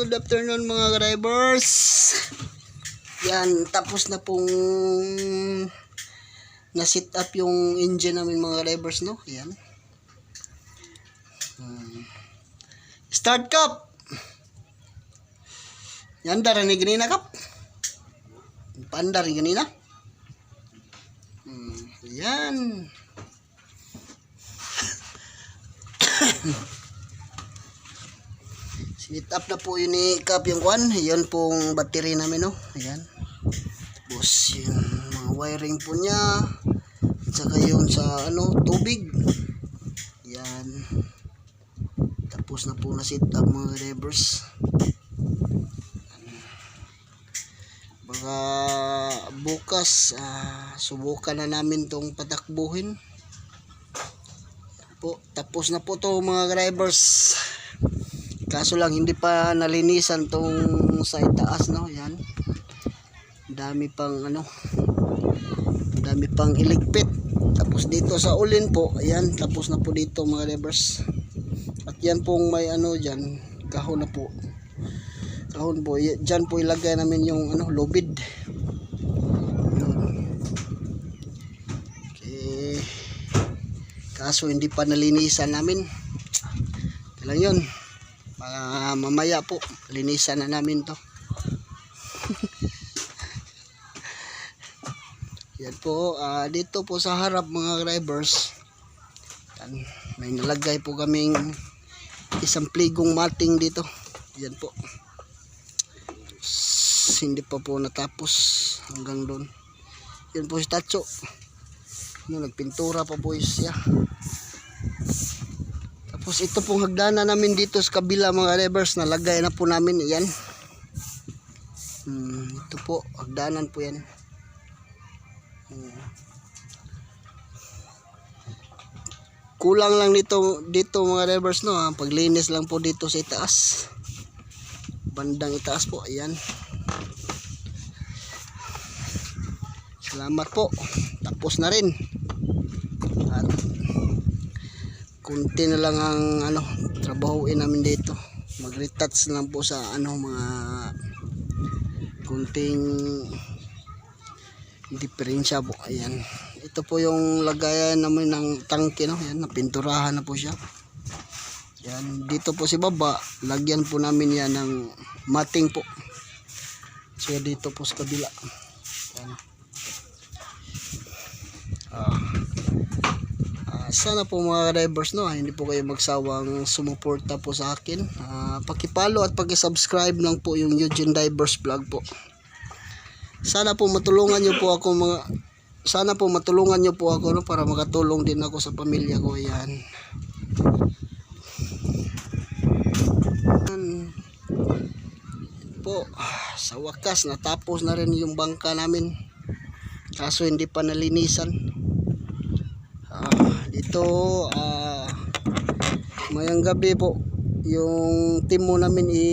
good afternoon mga drivers. Yan, tapos na pong na-sit up yung engine namin mga drivers, no? Yan. Hmm. Start cup! Yan, daranig ganina kap. Paandar ganina. Hmm. Yan. Sinit up na po yun ni Cap yung kwan. Yun pong battery namin, no? Ayan. Tapos yung mga wiring po niya. At saka yun sa ano, tubig. Yan. Tapos na po na sit up mga drivers. Baka bukas ah, subukan na namin tong patakbuhin. Po, tapos na po to mga drivers. Kaso lang hindi pa nalinisan tong sa itaas no, yan. Dami pang ano. Dami pang iligpit. Tapos dito sa ulin po, ayan, tapos na po dito mga drivers. At yan pong may ano diyan, kahon na po. Kahon po, dyan po ilagay namin yung ano, lubid. Okay. Kaso hindi pa nalinisan namin. Ito lang yun. Mga mamaya po, linisan na namin to. Yan po, ah, dito po sa harap mga drivers. May nalagay po kaming isang pligong mating dito. Yan po. Hindi pa po natapos hanggang doon. Yan po si Tacho. Yan, nagpintura pa po siya. Tapos ito pong hagdanan namin dito sa kabila mga drivers. Nalagay na po namin. Yan. Hmm, ito po, hagdanan po yan. Hmm. Kulang lang dito dito mga drivers no, ang paglinis lang po dito sa itaas. Bandang itaas po, ayan. Salamat po. Tapos na rin. At kunti na lang ang ano, trabahuin namin dito. Mag-retouch lang po sa ano mga kunting diferensya po. Ayan. Ito po yung lagayan namin ng tangke no. Ayan, napinturahan na po siya. Yan, dito po si baba, lagyan po namin yan ng mating po. So dito po sa kabila. Yan. Ah. Ah, sana po mga drivers no, hindi po kayo magsawang sumuporta po sa akin. Ah, pakipalo at paki-subscribe lang po yung Eugene Divers Vlog po. Sana po matulungan niyo po ako mga sana po matulungan niyo po ako no para makatulong din ako sa pamilya ko yan. Yan. po sa wakas natapos na rin yung bangka namin kaso hindi pa nalinisan Ah, dito ah, mayang gabi po. Yung timo namin i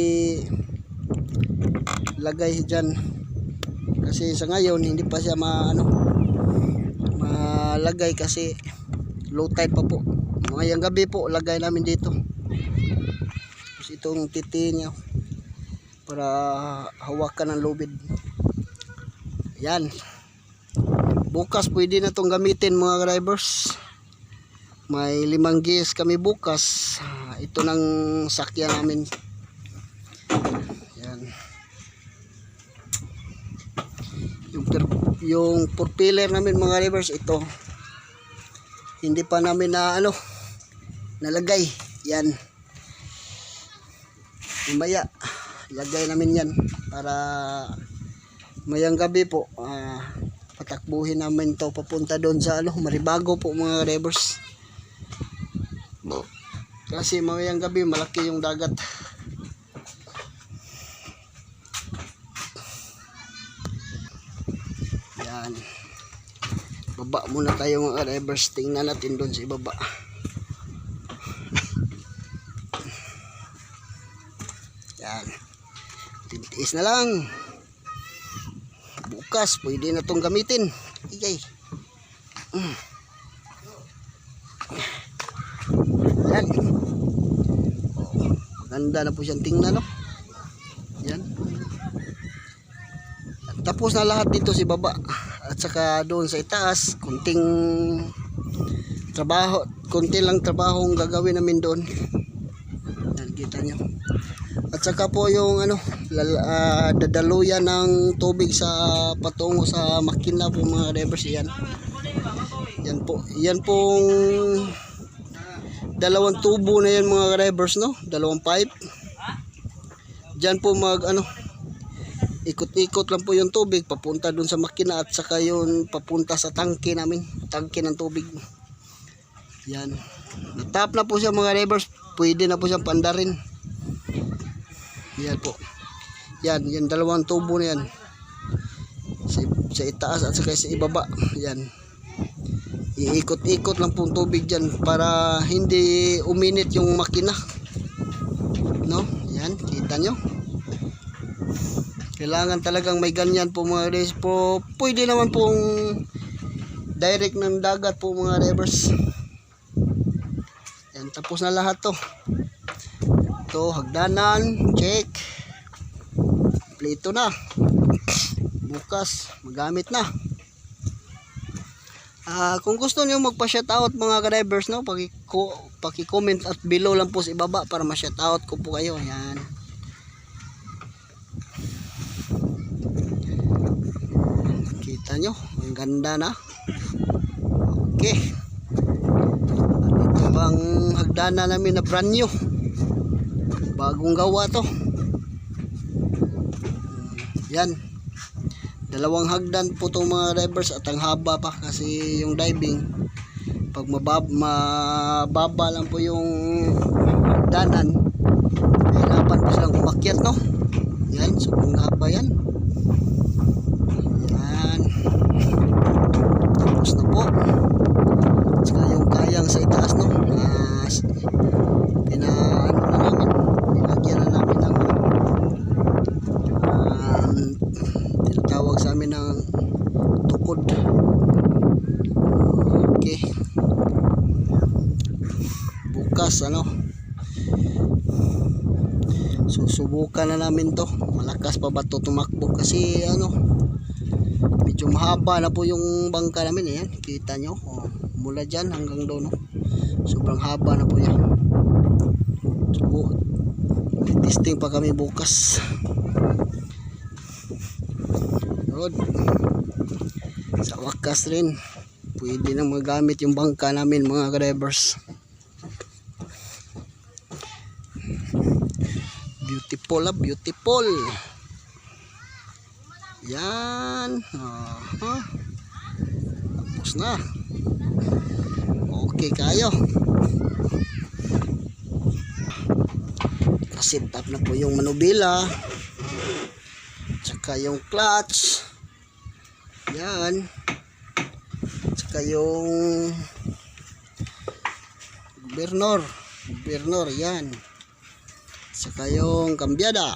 lagay dyan. Kasi sa ngayon hindi pa siya ma ano malagay kasi low tide pa po. Mayang gabi po lagay namin dito. Tapos itong titi niya para hawakan ng lubid. Yan. Bukas pwede na tong gamitin mga drivers may limang gears kami bukas. Ito ng sakyan namin. Yan. Yung, yung propeller namin mga drivers ito. Hindi pa namin na ano nalagay. Yan. Mamaya lagay namin yan para mayang gabi po ah, patakbuhin namin to papunta doon sa ano maribago po mga drivers kasi mayang gabi malaki yung dagat. Yan. Baba muna tayo mga drivers tingnan natin doon sa ibaba. Yan. Tintiis na lang. Bukas pwede na tong gamitin. Ikay. Mm. Handa na po siyang tingnan, no? Yan. Tapos na lahat dito si baba. At saka doon sa itaas, kunting trabaho, kunti lang trabaho ang gagawin namin doon. Yan, kita nyo. At saka po yung ano, lala, uh, dadaluyan ng tubig sa patungo sa makina po mga rivers yan. Yan po. Yan pong dalawang tubo na yan mga drivers no? Dalawang pipe. Diyan po mag ano ikot-ikot lang po yung tubig papunta dun sa makina at saka yun papunta sa tangke namin tangke ng tubig. Yan. Natap na po siya mga drivers pwede na po siyang pandarin. Yan po. Yan yan dalawang tubo na yan. Sa, sa itaas at saka sa ibaba. Yan iikot-ikot lang po ang tubig dyan para hindi uminit yung makina. No? Yan kita nyo. Kailangan talagang may ganyan po mga guys po pwede naman pong direct ng dagat po mga rivers yan tapos na lahat to. To hagdanan check. Plito na. Bukas magamit na Ah, kung gusto niyo magpa-shoutout mga ka-drivers no, paki-co- paki-comment at below lang po sa ibaba para ma-shoutout ko po kayo. Yan. Kita nyo, ang ganda na. Okay. At ito bang hagdana namin na brand new. Bagong gawa to. Yan dalawang hagdan po itong mga divers at ang haba pa kasi yung diving. Pag mabab, mababa lang po yung hagdanan hirapan po silang umakyat no? Yan sobrang haba yan. Yan. Tapos na po. Saka yung kayang sa itaas no? Uh, pina ano na namin nilagyan na namin ng um, tinatawag sa amin ng tukod okay bukas ano susubukan na namin to malakas pa ba to tumakbo kasi ano medyo mahaba na po yung bangka namin eh kita nyo oh, mula dyan hanggang doon no? sobrang haba na po yan so, testing pa kami bukas Yun. Sa wakas rin, pwede nang magamit yung bangka namin mga drivers. Beautiful ah, beautiful. Yan. Aha. Tapos na. Okay kayo. Kasit up na po yung manubila. Tsaka yung clutch. Yan. Tsaka yung gobernador. Gobernador, yan. Tsaka yung kambyada.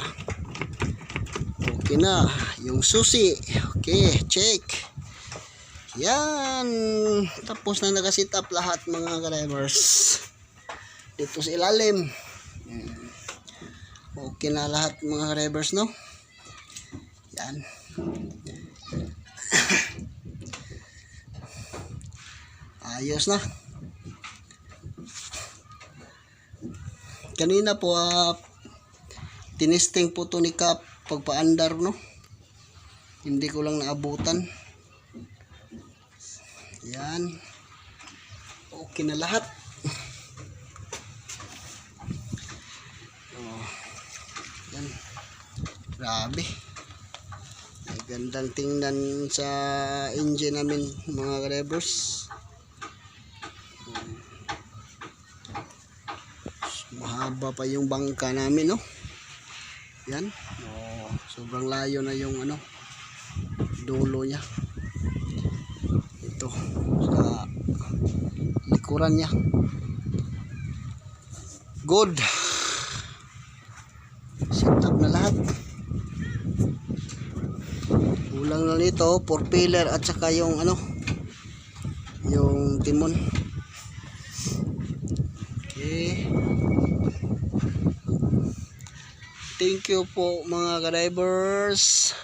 Okay na. Yung susi. Okay, check. Yan. Tapos na nakasit up lahat mga drivers. Dito sa ilalim. Okay na lahat mga drivers, no? Yan. Ayos na. Kanina po, ah, tinesting po to ni Kap pagpaandar, no? Hindi ko lang naabutan. Yan. Okay na lahat. Oh. Yan. Grabe. Gandang tingnan sa engine namin mga drivers. Mahaba pa yung bangka namin, no? Yan. Oh, sobrang layo na yung ano dulo niya. Ito sa likuran niya. Good. Set up na lahat. Kulang na nito, four pillar at saka yung ano, yung timon. Okay. Thank you po mga ka-divers.